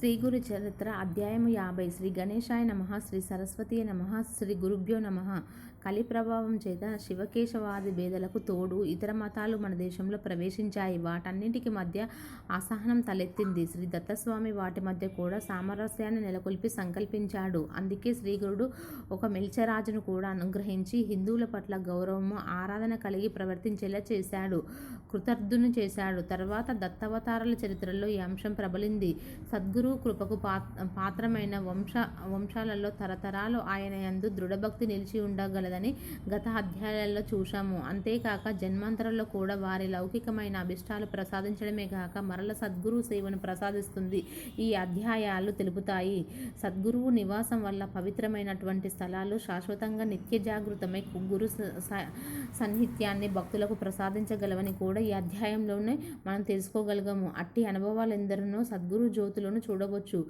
శ్రీ గురు చరిత్ర అధ్యాయము యాభై. శ్రీ గణేశాయ నమ. శ్రీ సరస్వతి నమ. శ్రీ గురుభ్యో నమ. కలి ప్రభావం చేత శివకేశవాది భేదలకు తోడు ఇతర మతాలు మన దేశంలో ప్రవేశించాయి. వాటన్నింటికి మధ్య అసహనం తలెత్తింది. శ్రీ దత్తస్వామి వాటి మధ్య కూడా సామరస్యాన్ని నెలకొల్పి సంకల్పించాడు. అందుకే శ్రీగురుడు ఒక మెల్చరాజును కూడా అనుగ్రహించి హిందువుల పట్ల గౌరవము ఆరాధన కలిగి ప్రవర్తించేలా చేశాడు. కృతర్థుని చేశాడు. తర్వాత దత్తవతారాల చరిత్రలో ఈ అంశం ప్రబలింది. సద్గురు కృపకు పాత్రమైన వంశ వంశాలలో తరతరాలు ఆయన యందు దృఢభక్తి నిలిచి ఉండదని గత అధ్యాయాలలో చూశాము. అంతేకాక జన్మాంతరంలో కూడా వారి లౌకికమైన అభిష్టాలు ప్రసాదించడమే కాక మరల సద్గురు సేవను ప్రసాదిస్తుంది. ఈ అధ్యాయాలు తెలుపుతాయి. సద్గురువు నివాసం వల్ల పవిత్రమైనటువంటి స్థలాలు శాశ్వతంగా నిత్య జాగృతమై గురు సన్నిహిత్యాన్ని భక్తులకు ప్రసాదించగలవని కూడా ఈ అధ్యాయంలోనే మనం తెలుసుకోగలగము. అట్టి అనుభవాలు ఎందరినో సద్గురు జ్యోతులను చూడవచ్చు.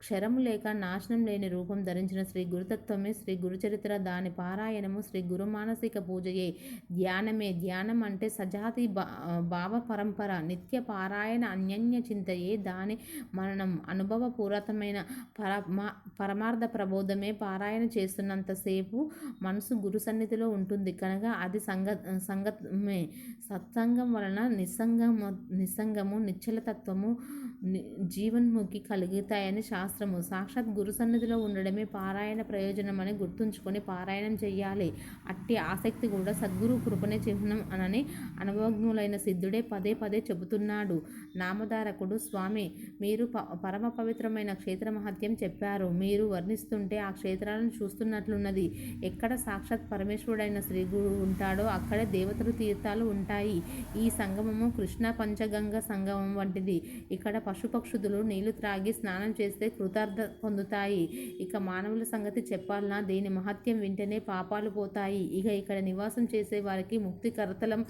క్షరము లేక నాశనం లేని రూపం ధరించిన శ్రీ గురుతత్వమే శ్రీ గురుచరిత్ర. దాని ధ్యానము శ్రీ గురు మానసిక పూజయే. ధ్యానమే ధ్యానం అంటే సజాతి భావ పరంపర. నిత్య పారాయణ అన్యన్య చింతయే దాని మరణం. అనుభవపూర్వకమైన పరమా పరమార్థ ప్రబోధమే పారాయణ చేస్తున్నంతసేపు మనసు గురు సన్నిధిలో ఉంటుంది. కనుక అది సంగ సంగతమే. సత్సంగం వలన నిస్సంగము నిస్సంగము నిశ్చలతత్వము జీవన్ముఖి కలుగుతాయని శాస్త్రము. సాక్షాత్ గురు సన్నిధిలో ఉండడమే పారాయణ ప్రయోజనం అని గుర్తుంచుకొని పారాయణం చేయాలి ఉండాలి అట్టి ఆసక్తి కూడా సద్గురు కృపనే చిహ్నం అనని అనుభవజ్ఞులైన సిద్ధుడే పదే పదే చెబుతున్నాడు. నామధారకుడు స్వామి మీరు ప పరమ పవిత్రమైన క్షేత్ర మహత్యం చెప్పారు. మీరు వర్ణిస్తుంటే ఆ క్షేత్రాలను చూస్తున్నట్లున్నది. ఎక్కడ సాక్షాత్ పరమేశ్వరుడైన శ్రీ గురు ఉంటాడో అక్కడే దేవతలు తీర్థాలు ఉంటాయి. ఈ సంగమము కృష్ణ పంచగంగ సంగమం వంటిది. ఇక్కడ పశుపక్షుదులు నీళ్ళు త్రాగి స్నానం చేస్తే కృతార్థ పొందుతాయి. ఇక మానవుల సంగతి చెప్పాలన్నా దీని మహత్యం వింటేనే పాపాలు పోతాయి ఇక ఇక్కడ నివాసం చేసే వారికి ముక్తి కరతలం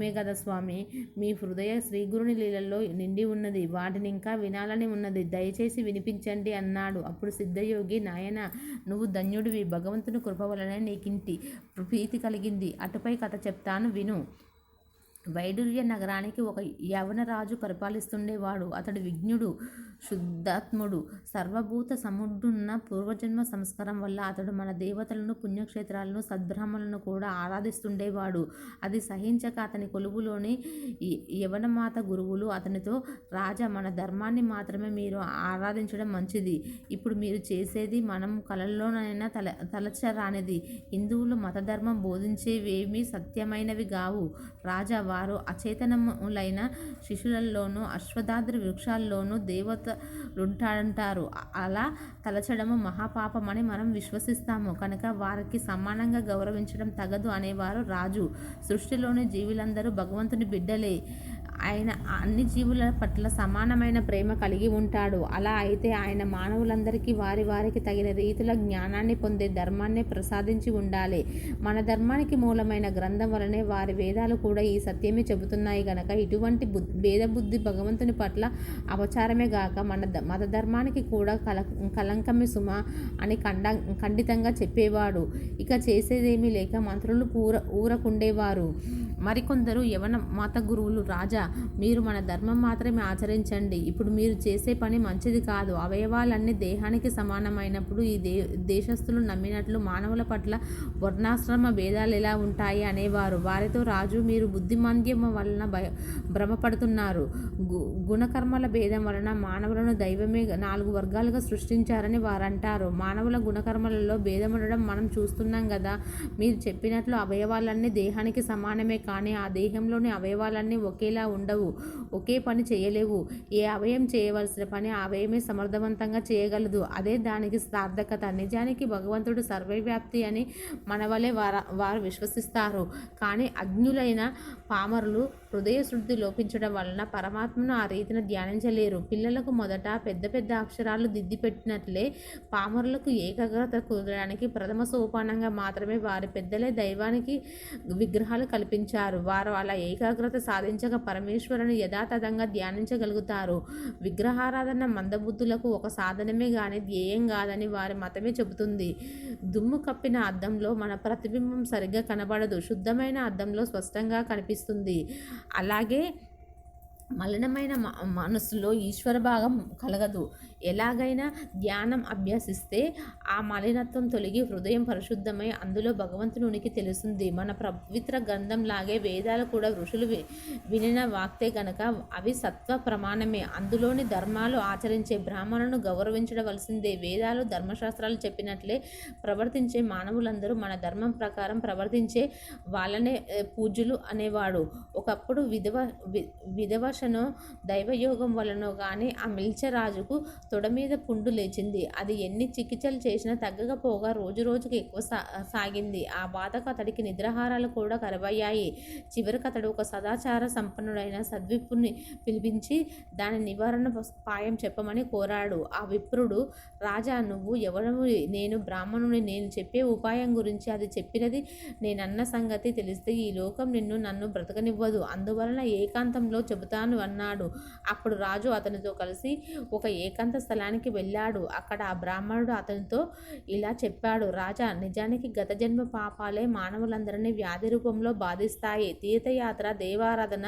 మే కదా స్వామి. మీ హృదయ శ్రీగురుని లీలల్లో నిండి ఉన్నది. వాటిని ఇంకా వినాలని ఉన్నది. దయచేసి వినిపించండి అన్నాడు. అప్పుడు సిద్ధయోగి నాయన నువ్వు ధన్యుడివి. భగవంతుని కృప వలన నీకింటి ప్రీతి కలిగింది. అటుపై కథ చెప్తాను విను. వైడూర్య నగరానికి ఒక యవనరాజు పరిపాలిస్తుండేవాడు. అతడు విజ్ఞుడు శుద్ధాత్ముడు. సర్వభూత సముడున్న పూర్వజన్మ సంస్కారం వల్ల అతడు మన దేవతలను పుణ్యక్షేత్రాలను సద్బ్రహ్మలను కూడా ఆరాధిస్తుండేవాడు. అది సహించక అతని కొలువులోని యవనమాత గురువులు అతనితో రాజా మన ధర్మాన్ని మాత్రమే మీరు ఆరాధించడం మంచిది. ఇప్పుడు మీరు చేసేది మనం కళల్లోనైనా తల తలచరానిది. హిందువులు మతధర్మం బోధించేవేమీ సత్యమైనవి కావు. రాజా వారు అచేతనములైన శిశులలోనూ అశ్వదాద్రి వృక్షాల్లోనూ దేవతలుంటాడంటారు అలా తలచడము మహాపాపమని మనం విశ్వసిస్తాము. కనుక వారికి సమానంగా గౌరవించడం తగదు అనేవారు రాజు. సృష్టిలోని జీవులందరూ భగవంతుని బిడ్డలే. ఆయన అన్ని జీవుల పట్ల సమానమైన ప్రేమ కలిగి ఉంటాడు. అలా అయితే ఆయన మానవులందరికీ వారి వారికి తగిన రీతుల జ్ఞానాన్ని పొందే ధర్మాన్ని ప్రసాదించి ఉండాలి. మన ధర్మానికి మూలమైన గ్రంథం వలనే వారి వేదాలు కూడా ఈ సత్యమే చెబుతున్నాయి గనక ఇటువంటి భేదబుద్ధి భగవంతుని పట్ల అపచారమే గాక మన మత ధర్మానికి కూడా కల కలంకమే సుమ అని ఖండ ఖండితంగా చెప్పేవాడు. ఇక చేసేదేమీ లేక మంత్రులు పూర ఊరకుండేవారు. మరికొందరు యవన మత గురువులు రాజా మీరు మన ధర్మం మాత్రమే ఆచరించండి. ఇప్పుడు మీరు చేసే పని మంచిది కాదు. అవయవాలన్నీ దేహానికి సమానమైనప్పుడు ఈ దే దేశస్థులు నమ్మినట్లు మానవుల పట్ల వర్ణాశ్రమ భేదాలు ఎలా ఉంటాయి అనేవారు. వారితో రాజు మీరు బుద్ధిమాంద్యం వలన భయ భ్రమపడుతున్నారు. గుణకర్మల భేదం వలన మానవులను దైవమే నాలుగు వర్గాలుగా సృష్టించారని వారంటారు. మానవుల గుణకర్మలలో భేదం ఉండడం మనం చూస్తున్నాం కదా మీరు చెప్పినట్లు అవయవాలన్నీ దేహానికి సమానమే కానీ ఆ దేహంలోని అవయవాలన్నీ ఒకేలా ఉండవు. ఒకే పని చేయలేవు. ఏ అవయం చేయవలసిన పని అవయమే సమర్థవంతంగా చేయగలదు. అదే దానికి సార్థకత. నిజానికి భగవంతుడు సర్వవ్యాప్తి అని మన వలె వారు విశ్వసిస్తారు. కానీ అజ్ఞులైన పామరులు హృదయ శుద్ధి లోపించడం వలన పరమాత్మను ఆ రీతిని ధ్యానించలేరు. పిల్లలకు మొదట పెద్ద పెద్ద అక్షరాలు దిద్ది పెట్టినట్లే పామరులకు ఏకాగ్రత కుదరడానికి ప్రథమ సోపానంగా మాత్రమే వారి పెద్దలే దైవానికి విగ్రహాలు కల్పించారు. వారు అలా ఏకాగ్రత సాధించక పరమేశ్వరుని యథాతథంగా ధ్యానించగలుగుతారు. విగ్రహారాధన మందబుద్ధులకు ఒక సాధనమే కానీ ధ్యేయం కాదని వారి మతమే చెబుతుంది. దుమ్ము కప్పిన అద్దంలో మన ప్రతిబింబం సరిగ్గా కనబడదు. శుద్ధమైన అద్దంలో స్పష్టంగా కనిపిస్తుంది. అలాగే మలినమైన మ మనసులో ఈశ్వర భాగం కలగదు. ఎలాగైనా ధ్యానం అభ్యసిస్తే ఆ మలినత్వం తొలగి హృదయం పరిశుద్ధమై అందులో భగవంతుని ఉనికి తెలుస్తుంది. మన పవిత్ర గ్రంథంలాగే వేదాలు కూడా ఋషులు వి వినిన వాక్తే గనక అవి సత్వ ప్రమాణమే. అందులోని ధర్మాలు ఆచరించే బ్రాహ్మణులను గౌరవించవలసిందే. వేదాలు ధర్మశాస్త్రాలు చెప్పినట్లే ప్రవర్తించే మానవులందరూ మన ధర్మం ప్రకారం ప్రవర్తించే వాళ్ళనే పూజలు పూజ్యులు అనేవాడు. ఒకప్పుడు విధవ వి- విధవశనో దైవయోగం వలనో కానీ ఆ మిల్చరాజుకు తొడ మీద పుండు లేచింది. అది ఎన్ని చికిత్సలు చేసినా తగ్గకపోగా రోజు రోజుకి ఎక్కువ సా సాగింది. ఆ బాధకు అతడికి నిద్రాహారాలు కూడా కరువయ్యాయి. చివరికి అతడు ఒక సదాచార సంపన్నుడైన సద్విప్పుని పిలిపించి దాని నివారణ పాయం చెప్పమని కోరాడు. ఆ విప్రుడు రాజా నువ్వు ఎవరు నేను బ్రాహ్మణుని. నేను చెప్పే ఉపాయం గురించి అది చెప్పినది నేనన్న సంగతి తెలిస్తే ఈ లోకం నిన్ను నన్ను బ్రతకనివ్వదు. అందువలన ఏకాంతంలో చెబుతాను అన్నాడు. అప్పుడు రాజు అతనితో కలిసి ఒక ఏకాంత స్థలానికి వెళ్ళాడు. అక్కడ ఆ బ్రాహ్మణుడు అతనితో ఇలా చెప్పాడు. రాజా నిజానికి గత జన్మ పాపాలే మానవులందరినీ వ్యాధి రూపంలో బాధిస్తాయి. తీర్థయాత్ర దేవారాధన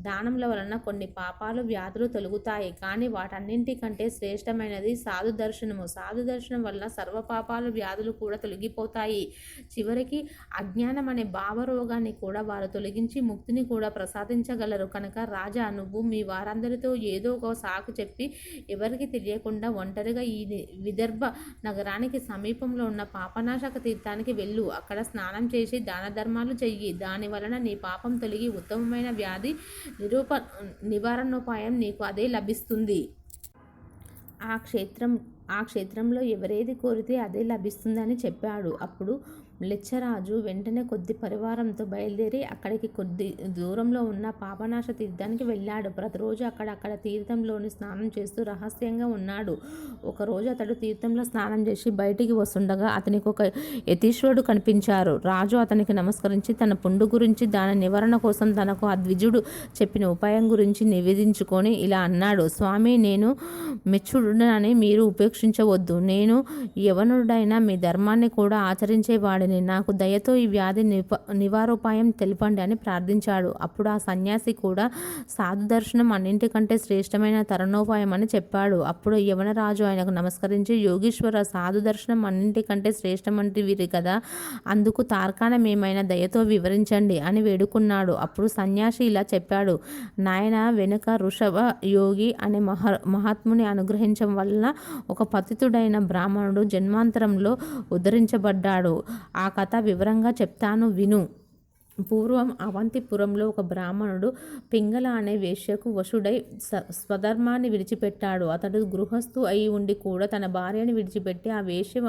దానముల వలన కొన్ని పాపాలు వ్యాధులు తొలగుతాయి. కానీ వాటన్నింటికంటే శ్రేష్టమైనది సాధు దర్శనము. సాధు దర్శనం వలన సర్వ పాపాలు వ్యాధులు కూడా తొలగిపోతాయి. చివరికి అజ్ఞానం అనే భావరోగాన్ని కూడా వారు తొలగించి ముక్తిని కూడా ప్రసాదించగలరు. కనుక రాజా నువ్వు మీ వారందరితో ఏదో ఒక సాకు చెప్పి ఎవరికి తెలియకుండా ఒంటరిగా ఈ విదర్భ నగరానికి సమీపంలో ఉన్న పాపనాశక తీర్థానికి వెళ్ళు. అక్కడ స్నానం చేసి దాన ధర్మాలు చెయ్యి. దాని వలన నీ పాపం తొలగి ఉత్తమమైన వ్యాధి నిరూప నివారణోపాయం నీకు అదే లభిస్తుంది. ఆ క్షేత్రం ఆ క్షేత్రంలో ఎవరేది కోరితే అదే లభిస్తుందని చెప్పాడు. అప్పుడు లెచ్చరాజు వెంటనే కొద్ది పరివారంతో బయలుదేరి అక్కడికి కొద్ది దూరంలో ఉన్న పాపనాశ తీర్థానికి వెళ్ళాడు. ప్రతిరోజు అక్కడ అక్కడ తీర్థంలోని స్నానం చేస్తూ రహస్యంగా ఉన్నాడు. ఒకరోజు అతడు తీర్థంలో స్నానం చేసి బయటికి వస్తుండగా అతనికి ఒక యతీశ్వరుడు కనిపించారు. రాజు అతనికి నమస్కరించి తన పుండు గురించి దాని నివారణ కోసం తనకు ఆ ద్విజుడు చెప్పిన ఉపాయం గురించి నివేదించుకొని ఇలా అన్నాడు. స్వామి నేను మెచ్చుడునని మీరు ఉపేక్షించవద్దు. నేను యవనుడైన మీ ధర్మాన్ని కూడా ఆచరించేవాడిని. నాకు దయతో ఈ వ్యాధి నివ నివారోపాయం తెలపండి అని ప్రార్థించాడు. అప్పుడు ఆ సన్యాసి కూడా సాధు దర్శనం అన్నింటికంటే శ్రేష్టమైన తరుణోపాయం అని చెప్పాడు. అప్పుడు యవనరాజు ఆయనకు నమస్కరించి యోగీశ్వర సాధు దర్శనం అన్నింటికంటే శ్రేష్టమంటి వీరి కదా అందుకు తార్కాణం ఏమైనా దయతో వివరించండి అని వేడుకున్నాడు. అప్పుడు సన్యాసి ఇలా చెప్పాడు నాయన వెనుక ఋషభ యోగి అనే మహ మహాత్ముని అనుగ్రహించడం వలన ఒక పతితుడైన బ్రాహ్మణుడు జన్మాంతరంలో ఉద్ధరించబడ్డాడు. ఆ కథ వివరంగా చెప్తాను విను. పూర్వం అవంతిపురంలో ఒక బ్రాహ్మణుడు పింగళ అనే వేష్యకు వశుడై స్వధర్మాన్ని విడిచిపెట్టాడు. అతడు గృహస్థు అయి ఉండి కూడా తన భార్యని విడిచిపెట్టి ఆ వేష్య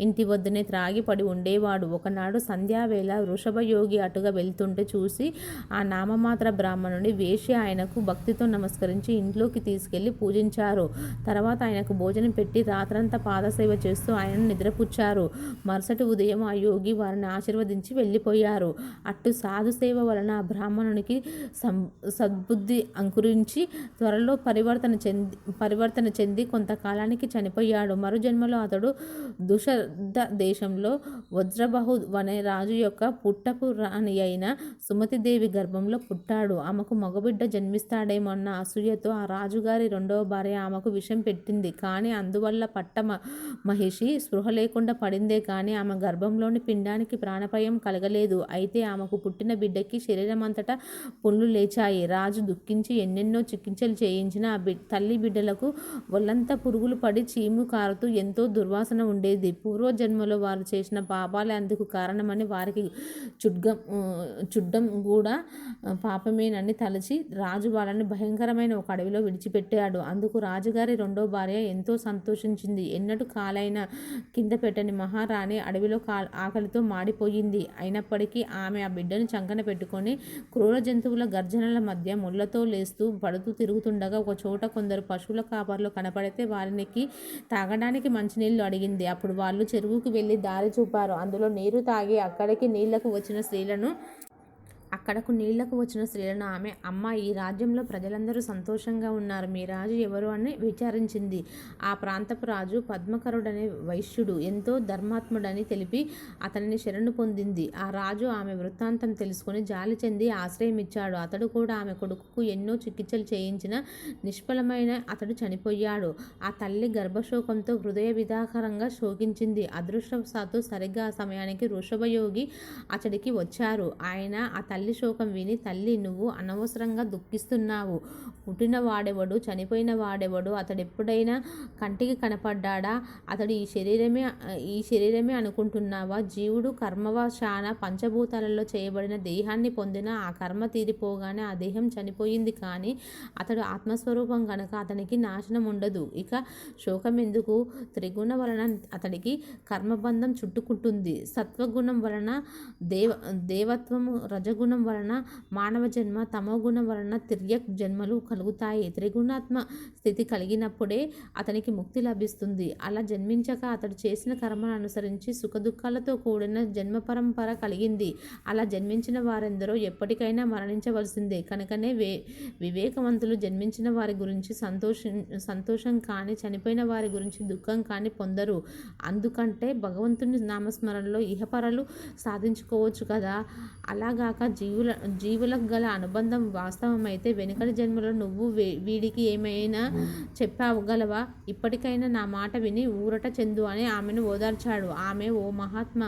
ఇంటి వద్దనే త్రాగిపడి ఉండేవాడు. ఒకనాడు సంధ్యావేళ వృషభయోగి అటుగా వెళ్తుంటే చూసి ఆ నామమాత్ర బ్రాహ్మణుడి వేష్య ఆయనకు భక్తితో నమస్కరించి ఇంట్లోకి తీసుకెళ్ళి పూజించారు. తర్వాత ఆయనకు భోజనం పెట్టి రాత్రంతా పాదసేవ చేస్తూ ఆయనను నిద్రపుచ్చారు. మరుసటి ఉదయం ఆ యోగి వారిని ఆశీర్వదించి వెళ్ళిపోయారు. అటు సాధు సేవ వలన ఆ బ్రాహ్మణునికి సం సద్బుద్ధి అంకురించి త్వరలో పరివర్తన చెంది పరివర్తన చెంది కొంతకాలానికి చనిపోయాడు. మరు జన్మలో అతడు దుషర్ద దేశంలో వజ్రబహు అనే రాజు యొక్క పుట్టపు రాణి అయిన సుమతిదేవి గర్భంలో పుట్టాడు. ఆమెకు మగబిడ్డ జన్మిస్తాడేమన్న అసూయతో ఆ రాజుగారి రెండవ భార్య ఆమెకు విషం పెట్టింది. కానీ అందువల్ల పట్ట మహిషి స్పృహ లేకుండా పడిందే. కానీ ఆమె గర్భంలోని పిండానికి ప్రాణభయం కలగలేదు. అయితే ఆమెకు పుట్టిన బిడ్డకి శరీరం అంతటా పుండ్లు లేచాయి. రాజు దుఃఖించి ఎన్నెన్నో చికిత్సలు చేయించిన ఆ బి తల్లి బిడ్డలకు ఒళ్ళంతా పురుగులు పడి చీము కారుతూ ఎంతో దుర్వాసన ఉండేది. పూర్వజన్మలో వారు చేసిన పాపాలే అందుకు కారణమని వారికి చుడ్గం చుడ్డం కూడా పాపమేనని తలచి రాజు వాళ్ళని భయంకరమైన ఒక అడవిలో విడిచిపెట్టాడు. అందుకు రాజుగారి రెండో భార్య ఎంతో సంతోషించింది. ఎన్నడూ కాలైన కింద పెట్టని మహారాణి అడవిలో కా ఆకలితో మాడిపోయింది. అయినప్పటికీ ఆమె ఆ బిడ్డ బిడ్డను చంకన పెట్టుకొని క్రూర జంతువుల గర్జనల మధ్య ముళ్ళతో లేస్తూ పడుతూ తిరుగుతుండగా ఒక చోట కొందరు పశువుల కాపర్లు కనపడితే వారికి తాగడానికి మంచినీళ్ళు అడిగింది. అప్పుడు వాళ్ళు చెరువుకు వెళ్ళి దారి చూపారు. అందులో నీరు తాగి అక్కడికి నీళ్ళకు వచ్చిన స్త్రీలను అక్కడకు నీళ్ళకు వచ్చిన స్త్రీలను ఆమె అమ్మ ఈ రాజ్యంలో ప్రజలందరూ సంతోషంగా ఉన్నారు. మీ రాజు ఎవరు? అని విచారించింది. ఆ ప్రాంతపు రాజు పద్మకరుడనే వైశ్యుడు. ఎంతో ధర్మాత్ముడని తెలిపి అతనిని శరణు పొందింది. ఆ రాజు ఆమె వృత్తాంతం తెలుసుకుని జాలి చెంది ఆశ్రయం ఇచ్చాడు. అతడు కూడా ఆమె కొడుకుకు ఎన్నో చికిత్సలు చేయించిన నిష్ఫలమైన అతడు చనిపోయాడు. ఆ తల్లి గర్భశోకంతో హృదయ విధాకరంగా శోకించింది. అదృష్టవశాత్తు సరిగ్గా ఆ సమయానికి వృషభయోగి అతడికి వచ్చారు. ఆయన ఆ తల్లి తల్లి శోకం విని తల్లి నువ్వు అనవసరంగా దుఃఖిస్తున్నావు. పుట్టిన వాడెవడు చనిపోయిన వాడెవడు అతడు ఎప్పుడైనా కంటికి కనపడ్డాడా? అతడు ఈ శరీరమే ఈ శరీరమే అనుకుంటున్నావా? జీవుడు కర్మవశాన పంచభూతాలలో చేయబడిన దేహాన్ని పొందిన ఆ కర్మ తీరిపోగానే ఆ దేహం చనిపోయింది కానీ అతడు ఆత్మస్వరూపం కనుక అతనికి నాశనం ఉండదు. ఇక శోకం ఎందుకు? త్రిగుణ వలన అతడికి కర్మబంధం చుట్టుకుంటుంది. సత్వగుణం వలన దేవ దేవత్వము రజగుణం వలన మానవ జన్మ తమోగుణం వలన తిర్యక్ జన్మలు కలుగుతాయి. త్రిగుణాత్మ స్థితి కలిగినప్పుడే అతనికి ముక్తి లభిస్తుంది. అలా జన్మించక అతడు చేసిన కర్మను అనుసరించి సుఖదుఖాలతో కూడిన జన్మ పరంపర కలిగింది. అలా జన్మించిన వారెందరో ఎప్పటికైనా మరణించవలసిందే. కనుకనే వే వివేకవంతులు జన్మించిన వారి గురించి సంతోషం సంతోషం కానీ చనిపోయిన వారి గురించి దుఃఖం కానీ పొందరు. అందుకంటే భగవంతుని నామస్మరణలో ఇహపరలు సాధించుకోవచ్చు కదా? అలాగాక జీవుల జీవులకు గల అనుబంధం వాస్తవమైతే వెనుకటి జన్మలో నువ్వు వే- వీడికి ఏమైనా చెప్పగలవా ఇప్పటికైనా నా మాట విని ఊరట చెందు అని ఆమెను ఓదార్చాడు. ఆమె ఓ మహాత్మ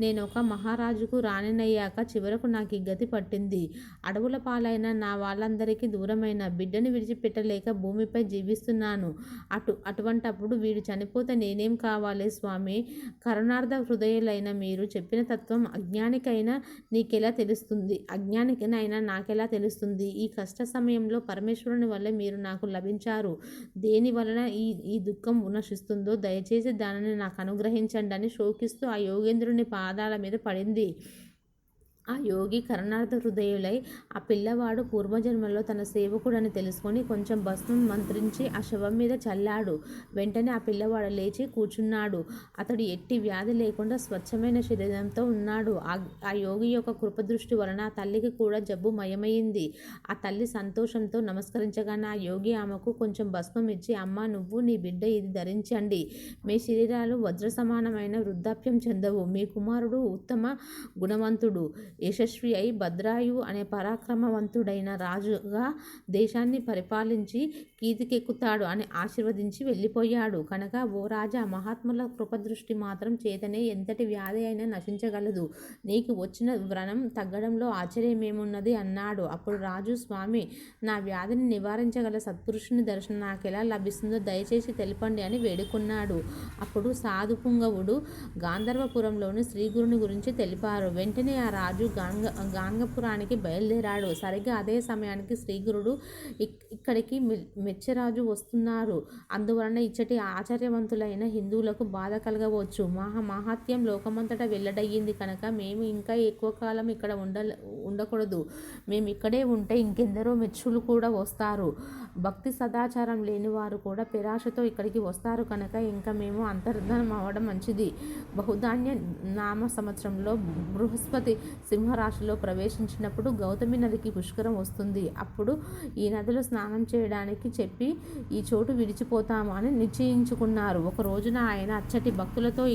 నేను ఒక మహారాజుకు రాణినయ్యాక చివరకు నాకు ఈ గతి పట్టింది. అడవుల పాలైన నా వాళ్ళందరికీ దూరమైన బిడ్డను విడిచిపెట్టలేక భూమిపై జీవిస్తున్నాను. అటు అటువంటప్పుడు వీడు చనిపోతే నేనేం కావాలి స్వామి? కరుణార్థ హృదయులైన మీరు చెప్పిన తత్వం అజ్ఞానికైనా నీకెలా తెలుస్తుంది? అజ్ఞానికైనా నాకెలా తెలుస్తుంది? ఈ కష్ట సమయంలో పరమేశ్వరుని వల్ల మీరు నాకు లభించారు. దేని వలన ఈ ఈ దుఃఖం నశిస్తుందో దయచేసి దానిని నాకు అనుగ్రహించండి అని శోకిస్తూ ఆ యోగేంద్రుని పాదాల మీద పడింది. ఆ యోగి కరుణార్థ హృదయులై ఆ పిల్లవాడు పూర్వజన్మలో తన సేవకుడని తెలుసుకొని కొంచెం భస్మం మంత్రించి ఆ శవం మీద చల్లాడు. వెంటనే ఆ పిల్లవాడు లేచి కూర్చున్నాడు. అతడు ఎట్టి వ్యాధి లేకుండా స్వచ్ఛమైన శరీరంతో ఉన్నాడు. ఆ ఆ యోగి యొక్క కృపదృష్టి వలన ఆ తల్లికి కూడా జబ్బు మయమైంది. ఆ తల్లి సంతోషంతో నమస్కరించగానే ఆ యోగి ఆమెకు కొంచెం భస్మం ఇచ్చి అమ్మ నువ్వు నీ బిడ్డ ఇది ధరించండి. మీ శరీరాలు వజ్ర సమానమైన వృద్ధాప్యం చెందవు. మీ కుమారుడు ఉత్తమ గుణవంతుడు. యశస్వి అయి భద్రాయు అనే పరాక్రమవంతుడైన రాజుగా దేశాన్ని పరిపాలించి కీర్తికెక్కుతాడు అని ఆశీర్వదించి వెళ్ళిపోయాడు. కనుక ఓ రాజా మహాత్ముల కృపదృష్టి మాత్రం చేతనే ఎంతటి వ్యాధి అయినా నశించగలదు. నీకు వచ్చిన వ్రణం తగ్గడంలో ఆశ్చర్యమేమున్నది? అన్నాడు. అప్పుడు రాజు స్వామి నా వ్యాధిని నివారించగల సత్పురుషుని దర్శనం నాకు ఎలా లభిస్తుందో దయచేసి తెలపండి అని వేడుకున్నాడు. అప్పుడు సాధు పుంగవుడు గాంధర్వపురంలోని శ్రీగురుని గురించి తెలిపారు. వెంటనే ఆ రాజు గాంగ గాంగపురానికి బయలుదేరాడు. సరిగ్గా అదే సమయానికి శ్రీగురుడు ఇక్- ఇక్కడికి మె- మెచ్చరాజు వస్తున్నారు. అందువలన ఇచ్చటి ఆచార్యవంతులైన హిందువులకు బాధ కలగవచ్చు. మహా మహాత్యం లోకమంతటా వెల్లడయ్యింది కనుక మేము ఇంకా ఎక్కువ కాలం ఇక్కడ ఉండ ఉండకూడదు. మేము ఇక్కడే ఉంటే ఇంకెందరో మెచ్చులు కూడా వస్తారు. భక్తి సదాచారం లేని వారు కూడా పెరాశతో ఇక్కడికి వస్తారు కనుక ఇంకా మేము అంతర్ధానం అవ్వడం మంచిది. బహుధాన్య నామ సంవత్సరంలో బృహస్పతి సింహరాశిలో ప్రవేశించినప్పుడు గౌతమి నదికి పుష్కరం వస్తుంది. అప్పుడు ఈ నదిలో స్నానం చేయడానికి చెప్పి ఈ చోటు విడిచిపోతాము అని నిశ్చయించుకున్నారు. ఒక రోజున ఆయన అచ్చటి భక్తులతో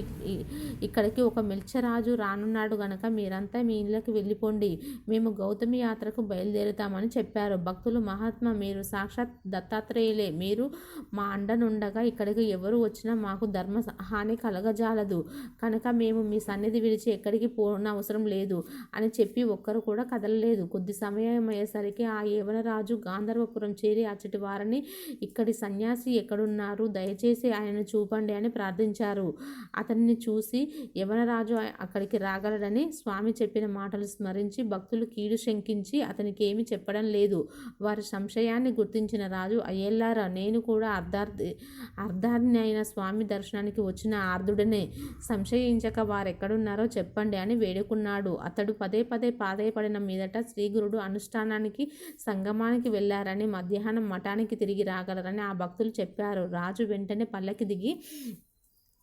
ఇక్కడికి ఒక మిల్చరాజు రానున్నాడు గనక మీరంతా మీ ఇళ్ళకి వెళ్ళిపోండి. మేము గౌతమి యాత్రకు బయలుదేరుతామని చెప్పారు. భక్తులు మహాత్మా మీరు సాక్షాత్ దత్తాత్రేయులే. మీరు మా అండనుండగా ఇక్కడికి ఎవరు వచ్చినా మాకు ధర్మ హాని కలగజాలదు. కనుక మేము మీ సన్నిధి విడిచి ఎక్కడికి పోనవసరం లేదు అని చెప్పి ఒక్కరు కూడా కదలలేదు. కొద్ది సమయం అయ్యేసరికి ఆ యవనరాజు గాంధర్వపురం చేరి అచ్చటి వారిని ఇక్కడి సన్యాసి ఎక్కడున్నారు? దయచేసి ఆయన చూపండి అని ప్రార్థించారు. అతన్ని చూసి యవనరాజు అక్కడికి రాగలడని స్వామి చెప్పిన మాటలు స్మరించి భక్తులు కీడు శంకించి అతనికి ఏమి చెప్పడం లేదు. వారి సంశయాన్ని గుర్తించిన రాజు అయ్యల్లారా నేను కూడా అర్ధార్థి అర్ధార్థి అయిన స్వామి దర్శనానికి వచ్చిన ఆర్ధుడనే. సంశయించక వారెక్కడున్నారో చెప్పండి అని వేడుకున్నాడు. అతడు పదే పదే పాదయపడిన మీదట శ్రీగురుడు అనుష్ఠానానికి సంగమానికి వెళ్ళారని మధ్యాహ్నం మఠానికి తిరిగి రాగలరని ఆ భక్తులు చెప్పారు. రాజు వెంటనే పల్లకి దిగి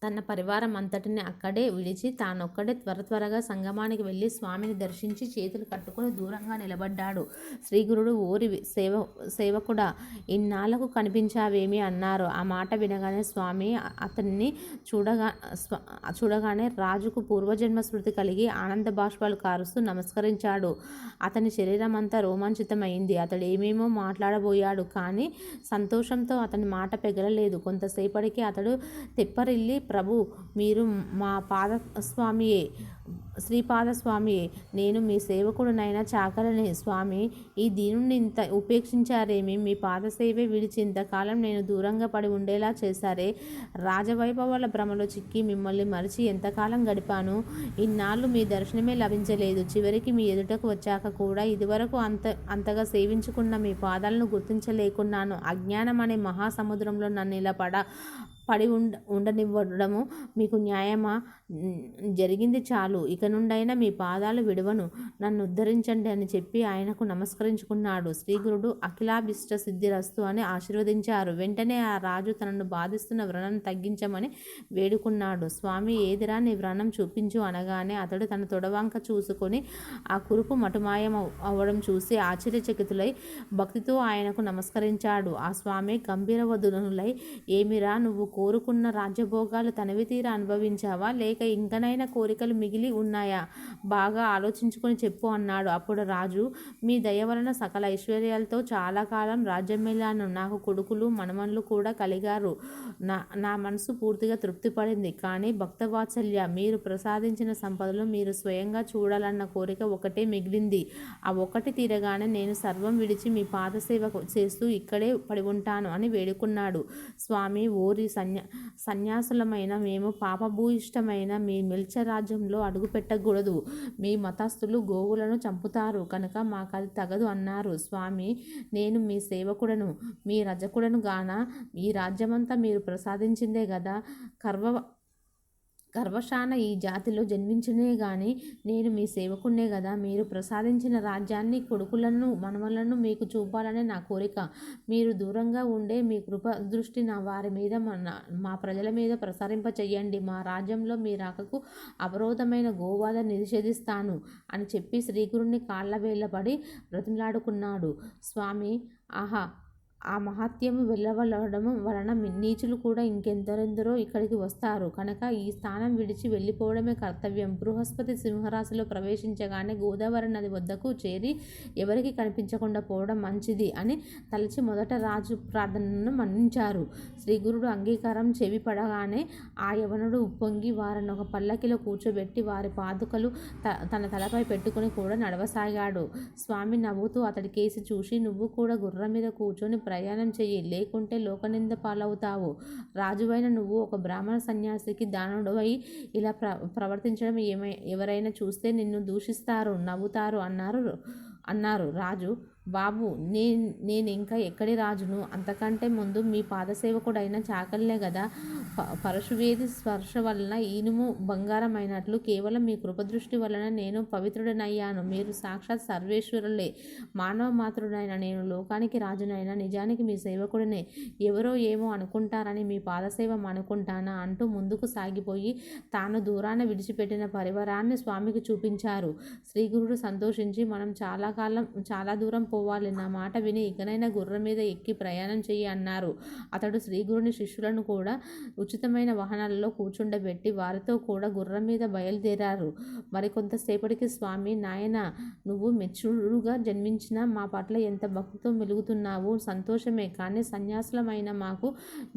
తన పరివారం అంతటిని అక్కడే విడిచి తానొక్కడే త్వర త్వరగా సంగమానికి వెళ్ళి స్వామిని దర్శించి చేతులు కట్టుకుని దూరంగా నిలబడ్డాడు. శ్రీగురుడు ఓరి సేవ సేవకుడా ఇన్నాళ్ళకు కనిపించావేమి అన్నారు. ఆ మాట వినగానే స్వామి అతన్ని చూడగా చూడగానే రాజుకు పూర్వజన్మ స్మృతి కలిగి ఆనంద బాష్పాలు కారుస్తూ నమస్కరించాడు. అతని శరీరం అంతా రోమాంచితమైంది. అతడు ఏమేమో మాట్లాడబోయాడు కానీ సంతోషంతో అతని మాట పెగలలేదు. కొంతసేపటికి అతడు తెప్పరిల్లి ప్రభు మీరు మా పాదస్వామియే శ్రీపాదస్వామి నేను మీ సేవకుడునైన చాకలని స్వామి ఈ దీనుని ఇంత ఉపేక్షించారేమి? మీ పాదసేవే విడిచి ఇంతకాలం నేను దూరంగా పడి ఉండేలా చేశారే. రాజవైభవాల భ్రమలో చిక్కి మిమ్మల్ని మరిచి ఎంతకాలం గడిపాను? ఇన్నాళ్ళు మీ దర్శనమే లభించలేదు. చివరికి మీ ఎదుటకు వచ్చాక కూడా ఇదివరకు అంత అంతగా సేవించుకున్న మీ పాదాలను గుర్తించలేకున్నాను. అజ్ఞానం అనే మహాసముద్రంలో నన్ను ఇలా పడ పడి ఉండ ఉండనివ్వడము మీకు న్యాయమా? జరిగింది చాలు. ఇక నుండైనా మీ పాదాలు విడవను. నన్ను ఉద్ధరించండి అని చెప్పి ఆయనకు నమస్కరించుకున్నాడు. శ్రీగురుడు అఖిలాభిష్ట సిద్ధిరస్తు అని ఆశీర్వదించారు. వెంటనే ఆ రాజు తనను బాధిస్తున్న వ్రణం తగ్గించమని వేడుకున్నాడు. స్వామి ఏదిరా నీ వ్రణం చూపించు అనగానే అతడు తన తొడవంక చూసుకొని ఆ కురుపు మటుమాయం అవ్వడం చూసి ఆశ్చర్యచకితులై భక్తితో ఆయనకు నమస్కరించాడు. ఆ స్వామి గంభీర వధునులై ఏమిరా నువ్వు కోరుకున్న రాజ్యభోగాలు తనవి తీర అనుభవించావా? లేక ఇంకనైనా కోరికలు మిగిలి ఉన్నాయా? బాగా ఆలోచించుకొని చెప్పు అన్నాడు. అప్పుడు రాజు మీ దయ వలన సకల ఐశ్వర్యాలతో చాలా కాలం రాజ్యమేలాను నాకు కొడుకులు మనమన్లు కూడా కలిగారు. నా నా మనసు పూర్తిగా తృప్తిపడింది. కానీ భక్తవాత్సల్య మీరు ప్రసాదించిన సంపదలు మీరు స్వయంగా చూడాలన్న కోరిక ఒకటే మిగిలింది. ఆ ఒకటి తీరగానే నేను సర్వం విడిచి మీ పాదసేవ చేస్తూ ఇక్కడే పడి ఉంటాను అని వేడుకున్నాడు. స్వామి ఓరి సన్యా సన్యాసులమైన మేము పాపభూయిష్టమైన మీ మిల్చ రాజ్యంలో అడుగుపెట్టకూడదు మీ మతస్థులు గోవులను చంపుతారు. కనుక మాకది తగదు అన్నారు. స్వామి నేను మీ సేవకుడను మీ రజకుడను గాన? ఈ రాజ్యమంతా మీరు ప్రసాదించిందే కదా కర్వ గర్వశాన ఈ జాతిలో జన్మించనే గాని నేను మీ సేవకున్నే కదా మీరు ప్రసాదించిన రాజ్యాన్ని కొడుకులను మనవలను మీకు చూపాలనే నా కోరిక. మీరు దూరంగా ఉండే మీ కృప దృష్టి నా వారి మీద మా ప్రజల మీద ప్రసారింప చెయ్యండి మా రాజ్యంలో మీ రాకకు అవరోధమైన గోవాద నిషేధిస్తాను అని చెప్పి శ్రీగురుని కాళ్ళ వేళ్ళబడి బ్రతిమలాడుకున్నాడు. స్వామి ఆహా! ఆ మహత్యము వెళ్ళవలడం వలన నీచులు కూడా ఇంకెందరెందరో ఇక్కడికి వస్తారు. కనుక ఈ స్థానం విడిచి వెళ్ళిపోవడమే కర్తవ్యం. బృహస్పతి సింహరాశిలో ప్రవేశించగానే గోదావరి నది వద్దకు చేరి ఎవరికి కనిపించకుండా పోవడం మంచిది అని తలచి మొదట రాజు ప్రార్థనను మన్నించారు. శ్రీగురుడు అంగీకారం చెవి పడగానే ఆ యవనుడు ఉప్పొంగి వారిని ఒక పల్లకిలో కూర్చోబెట్టి వారి పాదుకలు తన తలపై పెట్టుకుని కూడా నడవసాగాడు. స్వామి నవ్వుతూ అతడి కేసి చూసి నువ్వు కూడా గుర్రం మీద కూర్చొని ప్రయాణం చెయ్యి లేకుంటే లోకనింద పాలవుతావు. రాజువైన నువ్వు ఒక బ్రాహ్మణ సన్యాసికి దానుడవై ఇలా ప్ర ప్రవర్తించడం ఏమై ఎవరైనా చూస్తే నిన్ను దూషిస్తారు నవ్వుతారు అన్నారు అన్నారు రాజు. బాబు నే నేను ఇంకా ఎక్కడి రాజును? అంతకంటే ముందు మీ పాదసేవకుడైన చాకల్లే కదా పరశువేది స్పర్శ వలన ఈనుము బంగారమైనట్లు కేవలం మీ కృపదృష్టి వలన నేను పవిత్రుడనయ్యాను. మీరు సాక్షాత్ సర్వేశ్వరులే. మానవ మాతృడైన నేను లోకానికి రాజునైనా నిజానికి మీ సేవకుడినే. ఎవరో ఏమో అనుకుంటారని మీ పాదసేవ అనుకుంటానా అంటూ ముందుకు సాగిపోయి తాను దూరాన విడిచిపెట్టిన పరివారాన్ని స్వామికి చూపించారు. శ్రీగురుడు సంతోషించి మనం చాలా కాలం చాలా దూరం పోవాలి నా మాట విని ఇకనైనా గుర్రం మీద ఎక్కి ప్రయాణం చెయ్యి అన్నారు. అతడు శ్రీగురుని శిష్యులను కూడా ఉచితమైన వాహనాలలో కూర్చుండబెట్టి వారితో కూడా గుర్రం మీద బయలుదేరారు. మరికొంతసేపటికి స్వామి నాయన నువ్వు మెచ్చుడుగా జన్మించిన మా పట్ల ఎంత భక్తితో మెలుగుతున్నావు సంతోషమే. కానీ సన్యాసులమైన మాకు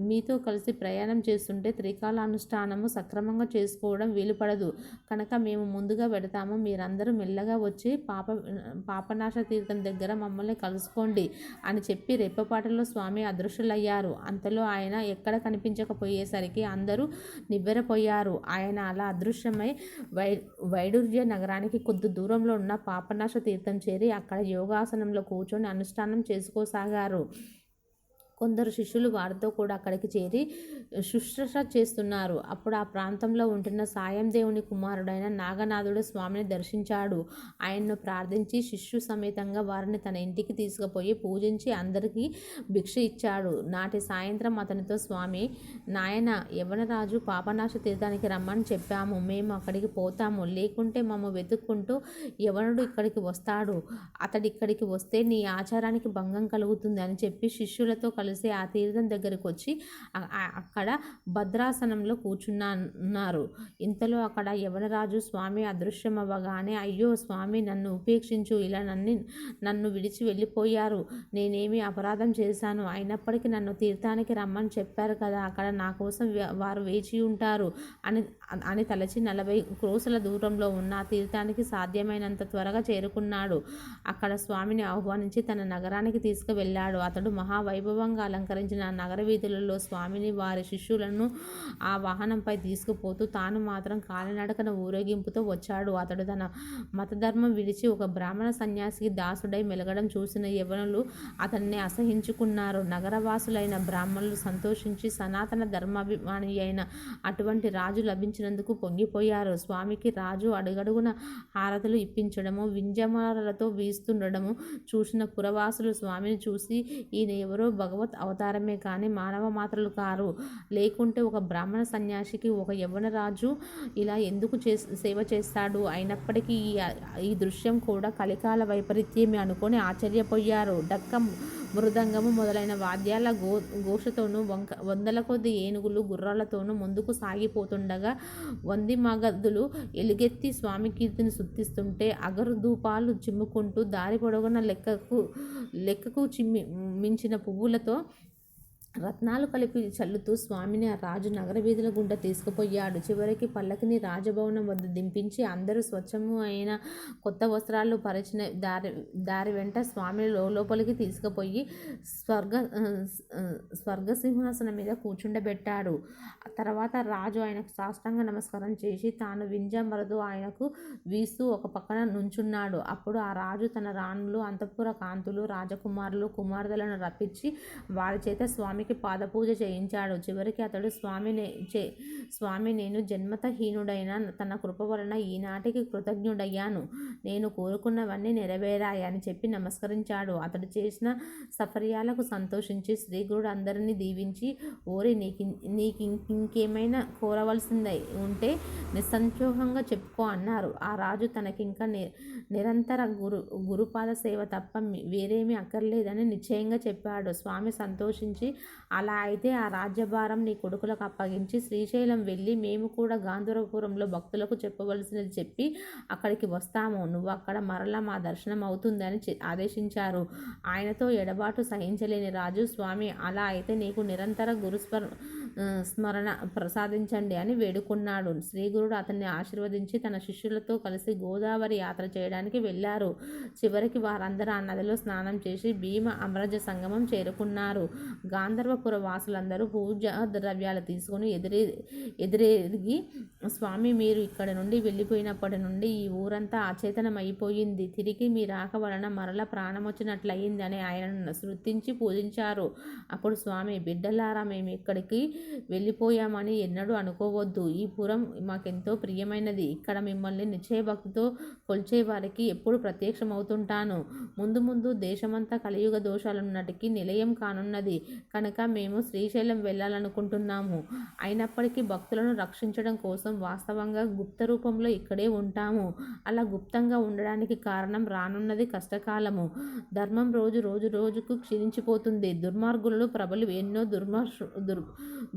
మీతో కలిసి ప్రయాణం చేస్తుంటే త్రికాలానుష్ఠానము సక్రమంగా చేసుకోవడం వీలుపడదు. కనుక మేము ముందుగా పెడతాము. మీరందరూ మెల్లగా వచ్చి పాప పాపనాశ తీర్థం దగ్గర మమ్మల్ని కలుసుకోండి అని చెప్పి రెప్పపాటలో స్వామి అదృశ్యులయ్యారు. అంతలో ఆయన ఎక్కడ కనిపించకపోయేసరికి అందరూ నివ్వెరపోయారు. ఆయన అలా అదృశ్యమై వై వైడూర్య నగరానికి కొద్ది దూరంలో ఉన్న పాపనాశ తీర్థం చేరి అక్కడ యోగాసనంలో కూర్చొని అనుష్ఠానం చేసుకోసాగారు. కొందరు శిష్యులు వారితో కూడా అక్కడికి చేరి శుశ్రూష చేస్తున్నారు. అప్పుడు ఆ ప్రాంతంలో ఉంటున్న సాయం దేవుని కుమారుడైన నాగనాథుడు స్వామిని దర్శించాడు. ఆయన్ను ప్రార్థించి శిష్యు సమేతంగా వారిని తన ఇంటికి తీసుకుపోయి పూజించి అందరికీ భిక్ష ఇచ్చాడు. నాటి సాయంత్రం అతనితో స్వామి నాయన యవనరాజు పాపనాశ తీర్థానికి రమ్మని చెప్పాము. మేము అక్కడికి పోతాము. లేకుంటే మమ్మ వెతుక్కుంటూ యవనుడు ఇక్కడికి వస్తాడు. అతడిక్కడికి వస్తే నీ ఆచారానికి భంగం కలుగుతుంది అని చెప్పి శిష్యులతో కలిసి కలిసి ఆ తీర్థం దగ్గరికి వచ్చి అక్కడ భద్రాసనంలో కూర్చున్నారు ఇంతలో అక్కడ యవనరాజు స్వామి అదృశ్యమవ్వగానే అయ్యో స్వామి నన్ను ఉపేక్షించు. ఇలా నన్ను నన్ను విడిచి వెళ్ళిపోయారు. నేనేమి అపరాధం చేశాను. అయినప్పటికీ నన్ను తీర్థానికి రమ్మని చెప్పారు కదా. అక్కడ నా కోసం వారు వేచి ఉంటారు అని అని తలచి నలభై క్రోసుల దూరంలో ఉన్న తీర్థానికి సాధ్యమైనంత త్వరగా చేరుకున్నాడు. అక్కడ స్వామిని ఆహ్వానించి తన నగరానికి తీసుకువెళ్ళాడు. అతడు మహావైభవంగా అలంకరించిన నగర వీధులలో స్వామిని వారి శిష్యులను ఆ వాహనంపై తీసుకుపోతూ తాను మాత్రం కాలినడకన ఊరేగింపుతో వచ్చాడు. అతడు తన మతధర్మం విడిచి ఒక బ్రాహ్మణ సన్యాసికి దాసుడై మెలగడం చూసిన యవనులు అతన్ని అసహించుకున్నారు. నగరవాసులైన బ్రాహ్మణులు సంతోషించి సనాతన ధర్మాభిమాని అయిన అటువంటి రాజు లభించినందుకు పొంగిపోయారు. స్వామికి రాజు అడుగడుగున హారతులు ఇప్పించడము వింజమాలతో వీస్తుండడము చూసిన పురవాసులు స్వామిని చూసి ఈయన ఎవరో భగవత్ అవతారమే కానీ మానవ మాత్రలు కారు. లేకుంటే ఒక బ్రాహ్మణ సన్యాసికి ఒక యవనరాజు రాజు ఇలా ఎందుకు చే సేవ చేస్తాడు అయినప్పటికీ ఈ ఈ దృశ్యం కూడా కలికాల వైపరీత్యమే అనుకొని ఆశ్చర్యపోయారు. డక్కం మృదంగము మొదలైన వాద్యాల గో ఘోషతోనూ వంక వందల కొద్ది ఏనుగులు గుర్రాలతోనూ ముందుకు సాగిపోతుండగా వంది మగధులు ఎలుగెత్తి స్వామి కీర్తిని సుత్తిస్తుంటే అగరు ధూపాలు చిమ్ముకుంటూ దారి పొడవున లెక్కకు లెక్కకు చిమ్మి మించిన పువ్వులతో రత్నాలు కలిపి చల్లుతూ స్వామిని ఆ రాజు నగర వీధుల గుండా తీసుకుపోయాడు. చివరికి పల్లకిని రాజభవనం వద్ద దింపించి అందరూ స్వచ్ఛము అయిన కొత్త వస్త్రాలు పరిచిన దారి దారి వెంట స్వామిని లోపలికి తీసుకుపోయి స్వర్గ స్వర్గసింహాసనం మీద కూర్చుండబెట్టాడు. తర్వాత రాజు ఆయనకు సాష్టాంగ నమస్కారం చేసి తాను వింజమరదు ఆయనకు వీస్తూ ఒక పక్కన నుంచున్నాడు. అప్పుడు ఆ రాజు తన రాణులు అంతఃపుర కాంతులు రాజకుమారులు కుమార్తెలను రప్పించి వారి చేత స్వామికి పాదపూజ చేయించాడు. చివరికి అతడు స్వామిని చే స్వామి నేను జన్మతహీనుడైన తన కృప వలన ఈనాటికి కృతజ్ఞుడయ్యాను. నేను కోరుకున్నవన్నీ నెరవేరాయి అని చెప్పి నమస్కరించాడు. అతడు చేసిన సఫర్యాలకు సంతోషించి శ్రీగురుడు అందరినీ దీవించి ఓరి నీకి నీకు ఇంకేమైనా కోరవలసిందై ఉంటే నిస్సంక్షోభంగా చెప్పుకో అన్నారు. ఆ రాజు తనకింకా ని నిరంతర గురు గురుపాద సేవ తప్ప మీ- వేరేమీ అక్కర్లేదని నిశ్చయంగా చెప్పాడు. స్వామి సంతోషించి అలా అయితే ఆ రాజ్యభారం నీ కొడుకులకు అప్పగించి శ్రీశైలం వెళ్ళి మేము కూడా గాంధర్వపురంలో భక్తులకు చెప్పవలసినది చెప్పి అక్కడికి వస్తాము. నువ్వు అక్కడ మరలా మా దర్శనం అవుతుందని ఆదేశించారు. ఆయనతో ఎడబాటు సహించలేని రాజు స్వామి అలా అయితే నీకు నిరంతర గురుస్మర స్మరణ ప్రసాదించండి అని వేడుకున్నాడు. శ్రీగురుడు అతన్ని ఆశీర్వదించి తన శిష్యులతో కలిసి గోదావరి యాత్ర చేయడానికి వెళ్ళారు. చివరికి వారందరూ ఆ నదిలో స్నానం చేసి భీమ అమరజ సంగమం చేరుకున్నారు. గాంధర్వపుర వాసులందరూ పూజ ద్రవ్యాలు తీసుకొని ఎదురే ఎదురెరిగి స్వామి మీరు ఇక్కడ నుండి వెళ్ళిపోయినప్పటి నుండి ఈ ఊరంతా అచేతనం అయిపోయింది తిరిగి మీ రాక వలన మరల ప్రాణం వచ్చినట్లయింది అని ఆయనను శృతించి పూజించారు. అప్పుడు స్వామి బిడ్డలారా మేము ఇక్కడికి వెళ్ళిపోయామని ఎన్నడూ అనుకోవద్దు. ఈ పురం మాకెంతో ప్రియమైనది. ఇక్కడ మిమ్మల్ని నిశ్చయభక్తితో కొల్చే వారికి ఎప్పుడు ప్రత్యక్షమవుతుంటాను. ముందు ముందు దేశమంతా కలియుగ దోషాలున్నటికీ నిలయం కానున్నది. కనుక మేము శ్రీశైలం వెళ్ళాలనుకుంటున్నాము. అయినప్పటికీ భక్తులను రక్షించడం కోసం వాస్తవంగా గుప్త రూపంలో ఇక్కడే ఉంటాము. అలా గుప్తంగా ఉండడానికి కారణం రానున్నది కష్టకాలము. ధర్మం రోజు రోజు రోజుకు క్షీణించిపోతుంది. దుర్మార్గులలో ప్రబలు ఎన్నో దుర్మర్ష దుర్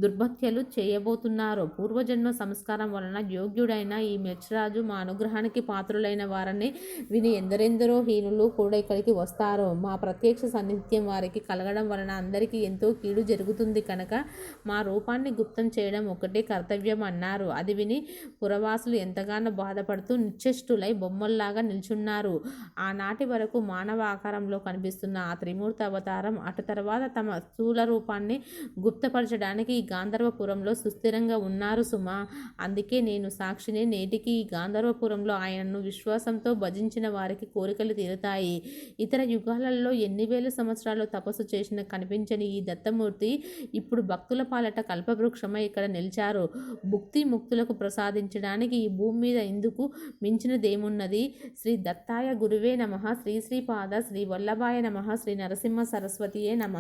దుర్భత్యలు చేయబోతున్నారు. పూర్వజన్మ సంస్కారం వలన యోగ్యుడైన ఈ మెచ్చరాజు మా అనుగ్రహానికి పాత్రులైన వారని విని ఎందరెందరో హీనులు కూడా ఇక్కడికి వస్తారో. మా ప్రత్యక్ష సాన్నిధ్యం వారికి కలగడం వలన అందరికీ ఎంతో కీడు జరుగుతుంది కనుక మా రూపాన్ని గుప్తం చేయడం ఒకటే కర్తవ్యం అన్నారు. అది విని పురవాసులు ఎంతగానో బాధపడుతూ నిశ్చేష్టులై బొమ్మల్లాగా నిల్చున్నారు. ఆనాటి వరకు మానవ ఆకారంలో కనిపిస్తున్న ఆ త్రిమూర్తి అవతారం అటు తర్వాత తమ స్థూల రూపాన్ని గుప్తపరచడానికి ఈ గాంధర్వపురంలో సుస్థిరంగా ఉన్నారు సుమా. అందుకే నేను సాక్షిని నేటికి ఈ గాంధర్వపురంలో ఆయనను విశ్వాసంతో భజించిన వారికి కోరికలు తీరుతాయి. ఇతర యుగాలలో ఎన్ని వేల సంవత్సరాలు తపస్సు చేసిన కనిపించని ఈ దత్తమూర్తి ఇప్పుడు భక్తుల పాలట కల్పవృక్షమై ఇక్కడ నిలిచారు. భుక్తి ముక్తులకు ప్రసాదించడానికి ఈ భూమి మీద ఇందుకు మించినదేమున్నది? శ్రీ దత్తాయ గురువే నమ. శ్రీ శ్రీపాద శ్రీ వల్లభాయ నమ. శ్రీ నరసింహ సరస్వతియే నమ.